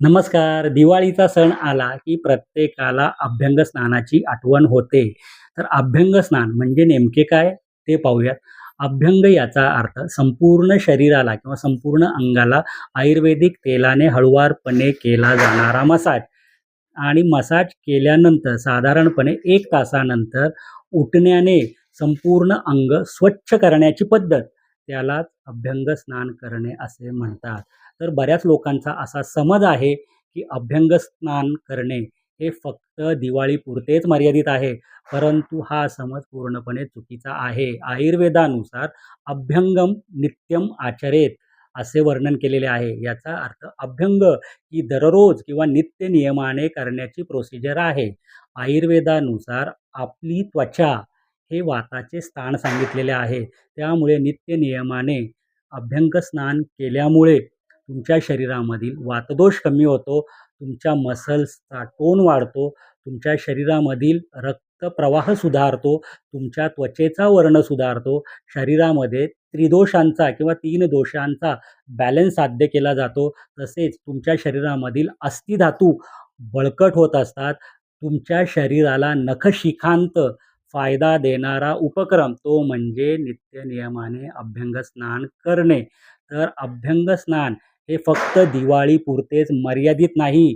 नमस्कार. दिवाळीचा सण आला की प्रत्येकाला अभ्यंग स्नानाची आठवण होते. तर अभ्यंग स्नान म्हणजे नेमके काय? ते पाहूयात. अभ्यंग याचा अर्थ संपूर्ण शरीराला किंवा संपूर्ण अंगाला आयुर्वेदिक तेलाने हळुवारपणे केला जाणारा मसाज. आणि मसाज केल्यानंतर साधारणपणे एक तासानंतर उठण्याने संपूर्ण अंग स्वच्छ करण्याची पद्धत. त्यालाच अभ्यंग स्नान करणे असे म्हणतात. तर बऱ्याच लोकांचा असा समज आहे की अभ्यंग स्नान करणे हे फक्त दिवाळीपुरतेच मर्यादित आहे परंतु हा समज पूर्णपणे चुकीचा आहे. आयुर्वेदानुसार अभ्यंगम नित्यम आचरेत असे वर्णन केलेले आहे. याचा अर्थ अभ्यंग ही दररोज किंवा नित्य नियमाने करण्याची प्रोसिजर आहे. आयुर्वेदानुसार आपली त्वचा हे वाताचे स्थान सांगितलेले आहे. त्यामुळे नित्य नियमाने अभ्यंग स्नान केल्यामुळे तुमच्या शरीरामधील वातदोष कमी होतो तुमच्या मसल्सचा टोन वाढतो तुमच्या शरीरामधील रक्तप्रवाह सुधारतो तुमच्या त्वचेचा वर्ण सुधारतो शरीरामध्ये त्रिदोषांचा किंवा तीन दोषांचा बॅलन्स साध्य केला जातो. तसेच तुमच्या शरीरामधील अस्थिधातू बळकट होत असतात. तुमच्या शरीराला नखशिखांत फायदा देणारा उपक्रम तो म्हणजे नित्य नियमाने अभ्यंग स्नान करणे. तर अभ्यंग स्नान हे फक्त दिवाळीपुरतेच मर्यादित नाही.